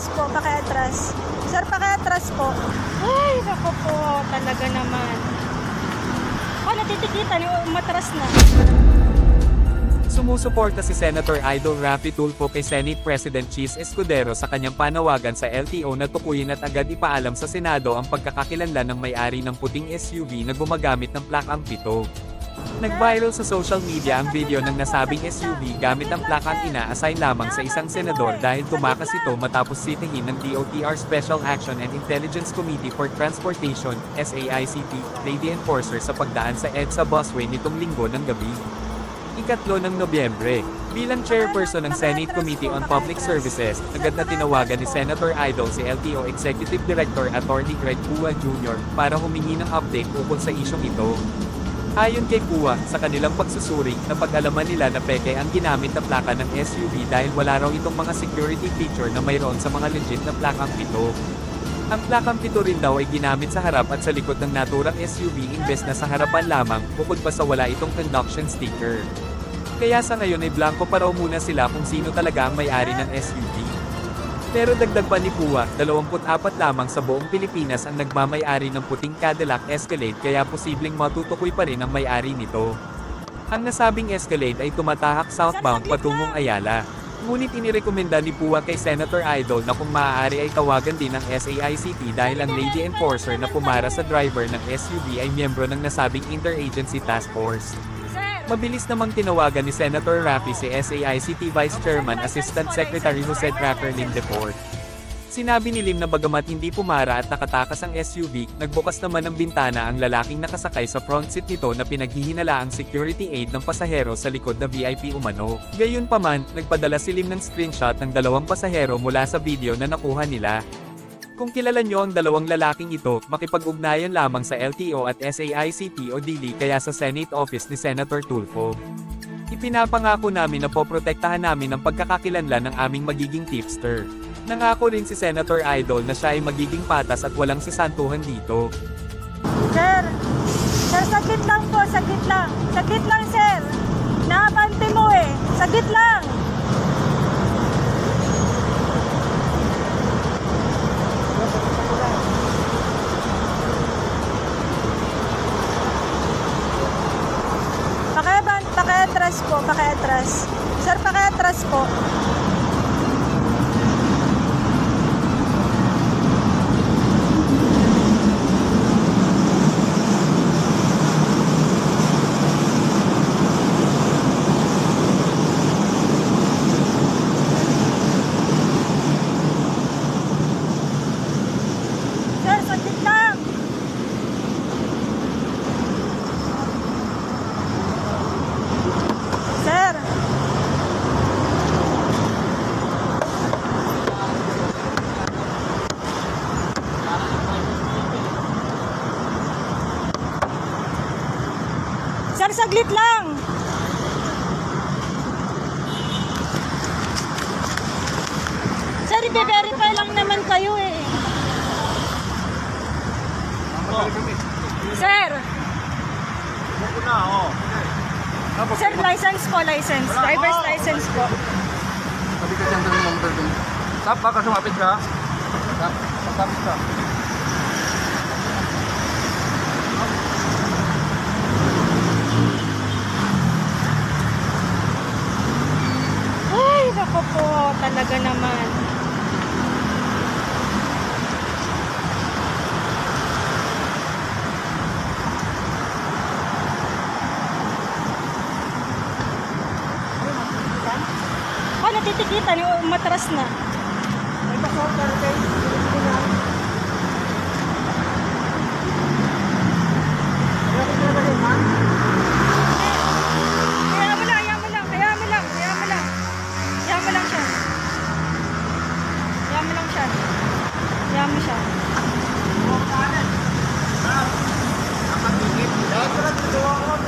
po, pakiatras. Sir, pakiatras po. Ay, nako po, talaga naman. Oh, natitikitan, yung matras na. Sumusuporta si Senator Idol Rafi Tulfo kay Senate President Cheese Escudero sa kanyang panawagan sa LTO na tukuyin at agad ipaalam sa Senado ang pagkakakilanlan ng may-ari ng puting SUV na gumagamit ng plakang pito. Nag-viral sa social media ang video ng nasabing SUV gamit ang plakang ina-assign lamang sa isang senador dahil tumakas ito matapos sitihin ng DOTR Special Action and Intelligence Committee for Transportation, SAICT, Lady Enforcer sa pagdaan sa EDSA busway nitong linggo ng gabi. Ikatlo ng Nobyembre, bilang chairperson ng Senate Committee on Public Services, agad na tinawagan ni Senator Idol si LTO Executive Director Attorney Greg Pua Jr. para humingi ng update ukol sa isyong ito. Ayon kay Pua, sa kanilang pagsusuri, napag-alaman nila na peke ang ginamit na plaka ng SUV dahil wala raw itong mga security feature na mayroon sa mga legit na plakang pito. Ang plakang pito rin daw ay ginamit sa harap at sa likod ng naturang SUV imbes na sa harapan lamang, bukod pa sa wala itong conduction sticker. Kaya sa ngayon ay blanco pa raw muna sila kung sino talaga ang may-ari ng SUV. Pero dagdag pa ni Pua, 24 lamang sa buong Pilipinas ang nagmamay-ari ng puting Cadillac Escalade kaya posibleng matutukoy pa rin ang may-ari nito. Ang nasabing Escalade ay tumatahak southbound patungong Ayala. Ngunit inirekomenda ni Pua kay Senator Idol na kung maaari ay tawagan din ng SAICT dahil ang lady enforcer na pumara sa driver ng SUV ay miyembro ng nasabing Interagency Task Force. Mabilis namang tinawagan ni Senator Rafi si SAICT Vice Chairman Assistant Secretary Jose Cracker Lim Deport. Sinabi ni Lim na bagamat hindi pumara at nakatakas ang SUV, nagbukas naman ng bintana ang lalaking nakasakay sa front seat nito na pinaghihinala ang security aid ng pasahero sa likod na VIP umano. Gayunpaman, nagpadala si Lim ng screenshot ng dalawang pasahero mula sa video na nakuha nila. Kung kilala nyo ang dalawang lalaking ito, makipag-ugnayan lamang sa LTO at SAICT o DILI kaya sa Senate Office ni Senator Tulfo. Ipinapangako namin na poprotektahan namin ang pagkakakilanlan ng aming magiging tipster. Nangako rin si Senator Idol na siya ay magiging patas at walang sisantuhan dito. sir. Sir, saglit lang po, saglit lang. Saglit lang, sir. Nakapante mo eh. Saglit lang. Pakiatras po, pakiatras. Sir, pakiatras po. Sir, saglit lang. Sir. Sir, saglit lang. Sir, i-verify lang naman kayo eh. Sir, na, oh. Sir, license po, license. Driver's license po. sabi ka dyan ng motor dun. Stop, baka sumapit ka. Stop, sumapit ka. natitikitan, umatras na. May pasok, karapay. Thank you.